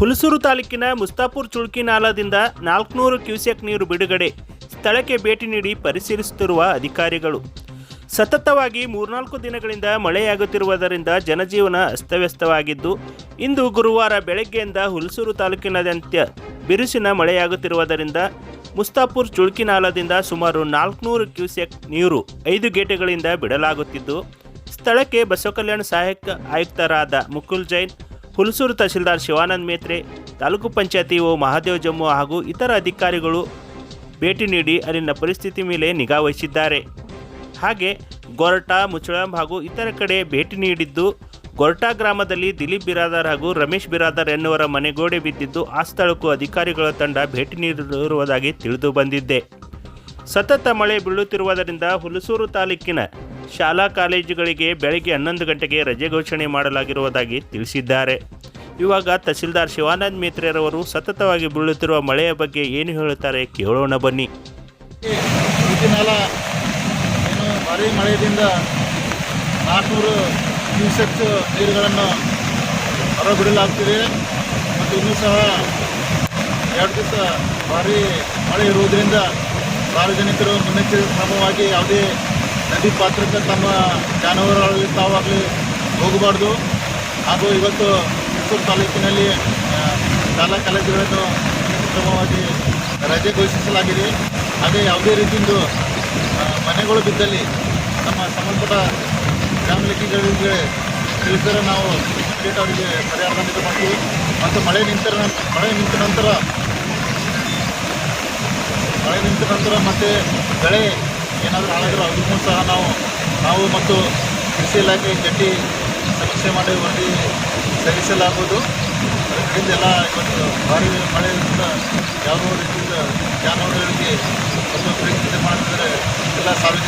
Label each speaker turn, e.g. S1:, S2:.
S1: ಹುಲಸೂರು ತಾಲೂಕಿನ ಮುಸ್ತಾಪುರ್ ಚುಳ್ಕಿ ನಾಲಾದಿಂದ ನಾಲ್ಕುನೂರು ಕ್ಯೂಸೆಕ್ ನೀರು ಬಿಡುಗಡೆ. ಸ್ಥಳಕ್ಕೆ ಭೇಟಿ ನೀಡಿ ಪರಿಶೀಲಿಸುತ್ತಿರುವ ಅಧಿಕಾರಿಗಳು. ಸತತವಾಗಿ ಮೂರ್ನಾಲ್ಕು ದಿನಗಳಿಂದ ಮಳೆಯಾಗುತ್ತಿರುವುದರಿಂದ ಜನಜೀವನ ಅಸ್ತವ್ಯಸ್ತವಾಗಿದ್ದು, ಇಂದು ಗುರುವಾರ ಬೆಳಗ್ಗೆಯಿಂದ ಹುಲಸೂರು ತಾಲೂಕಿನಾದ್ಯಂತ ಬಿರುಸಿನ ಮಳೆಯಾಗುತ್ತಿರುವುದರಿಂದ ಮುಸ್ತಾಪುರ್ ಚುಳ್ಕಿ ನಾಲಾದಿಂದ ಸುಮಾರು ನಾಲ್ಕುನೂರು ಕ್ಯೂಸೆಕ್ ನೀರು ಐದು ಗೇಟುಗಳಿಂದ ಬಿಡಲಾಗುತ್ತಿದ್ದು, ಸ್ಥಳಕ್ಕೆ ಬಸವಕಲ್ಯಾಣ ಸಹಾಯಕ ಆಯುಕ್ತರಾದ ಮುಕುಲ್ ಜೈನ್ ಹುಲಸೂರು ತಹಶೀಲ್ದಾರ್ ಶಿವಾನಂದ್ ಮೇತ್ರೆ, ತಾಲೂಕು ಪಂಚಾಯತಿ ಓ ಮಹಾದೇವ್ ಜಮ್ಮು ಹಾಗೂ ಇತರ ಅಧಿಕಾರಿಗಳು ಭೇಟಿ ನೀಡಿ ಅಲ್ಲಿನ ಪರಿಸ್ಥಿತಿ ಮೇಲೆ ನಿಗಾ ವಹಿಸಿದ್ದಾರೆ. ಹಾಗೆ ಗೊರಟಾ, ಮುಚ್ಚಳಂ ಹಾಗೂ ಇತರ ಕಡೆ ಭೇಟಿ ನೀಡಿದ್ದು, ಗೊರಟಾ ಗ್ರಾಮದಲ್ಲಿ ದಿಲೀಪ್ ಬಿರಾದರ್ ಹಾಗೂ ರಮೇಶ್ ಬಿರಾದರ್ ಎನ್ನುವರ ಮನೆಗೋಡೆ ಬಿದ್ದಿದ್ದು, ಆ ಸ್ಥಳಕ್ಕೂ ಅಧಿಕಾರಿಗಳ ತಂಡ ಭೇಟಿ ನೀಡಿರುವುದಾಗಿ ತಿಳಿದು ಬಂದಿದ್ದೆ ಸತತ ಮಳೆ ಬೀಳುತ್ತಿರುವುದರಿಂದ ಹುಲಸೂರು ತಾಲೂಕಿನ ಶಾಲಾ ಕಾಲೇಜುಗಳಿಗೆ ಬೆಳಗ್ಗೆ ಹನ್ನೊಂದು ಗಂಟೆಗೆ ರಜೆ ಘೋಷಣೆ ಮಾಡಲಾಗಿರುವುದಾಗಿ ತಿಳಿಸಿದ್ದಾರೆ. ಇವಾಗ ತಹಸೀಲ್ದಾರ್ ಶಿವಾನಂದ್ ಮೇತ್ರೆರವರು ಸತತವಾಗಿ ಬೀಳುತ್ತಿರುವ ಮಳೆಯ ಬಗ್ಗೆ ಏನು ಹೇಳುತ್ತಾರೆ ಕೇಳೋಣ ಬನ್ನಿ.
S2: ದಿನಾಲ ಏನು ಭಾರಿ ಮಳೆಯಿಂದ ನಾಲ್ಕುನೂರು ಕ್ಯೂಸೆಕ್ ನೀರುಗಳನ್ನು ಹೊರಬಿಡಲಾಗ್ತಿದೆ. ಮತ್ತು ಇನ್ನೂ ಸಹ ಎರಡು ದಿವಸ ಭಾರಿ ಮಳೆ ಇರುವುದರಿಂದ ಸಾರ್ವಜನಿಕರು ಮುನ್ನೆಚ್ಚರಿಕೆ ಕ್ರಮವಾಗಿ ಯಾವುದೇ ನದಿ ಪಾತ್ರಕ್ಕೆ ತಮ್ಮ ಜಾನುವಾರುಗಳಲ್ಲಿ ತಾವಾಗಲಿ ಹೋಗಬಾರ್ದು. ಹಾಗೂ ಇವತ್ತು ಮೈಸೂರು ತಾಲೂಕಿನಲ್ಲಿ ಶಾಲಾ ಕಾಲೇಜುಗಳನ್ನು ಕ್ರಮವಾಗಿ ರಜೆ ಘೋಷಿಸಲಾಗಿದೆ. ಹಾಗೆ ಯಾವುದೇ ರೀತಿಯಿಂದ ಮನೆಗಳು ಬಿದ್ದಲ್ಲಿ ನಮ್ಮ ಸಂಬಂಧಪಟ್ಟ ಗ್ರಾಮ ಲೆಕ್ಕಿಗಳಿಗೆ ತಿಳಿಸಿದರೆ ನಾವು ಇಮಿಡಿಯೇಟ್ ಅವರಿಗೆ ಪರಿಹಾರ ನಿಗದಿ ಮಾಡ್ತೀವಿ ಮತ್ತು ಮಳೆ ನಿಂತ ಮಳೆ ನಿಂತ ನಂತರ, ಮಳೆ ನಿಂತ ನಂತರ ಮತ್ತೆ ಬೆಳೆ ಏನಾದರೂ ಹಾಳಾದರೂ ಅದಕ್ಕೂ ಸಹ ನಾವು ನಾವು ಮತ್ತು ಕೃಷಿ ಇಲಾಖೆ ಜಟ್ಟಿ ಸಮೀಕ್ಷೆ ಮಾಡಿ ವರದಿ ಸಲ್ಲಿಸಲಾಗುವುದು. ಅದರಿಂದ ಎಲ್ಲ ಇವತ್ತು ಭಾರಿ ಮಳೆಯಿಂದ ಯಾವ ರೀತಿಯಿಂದ ಜಾನುವಾರುಗಳಿಗೆ ಒಂದು ಪ್ರಯತ್ನ ಮಾಡಿದರೆ ಎಲ್ಲ ಸಾರ್ವಜನಿಕ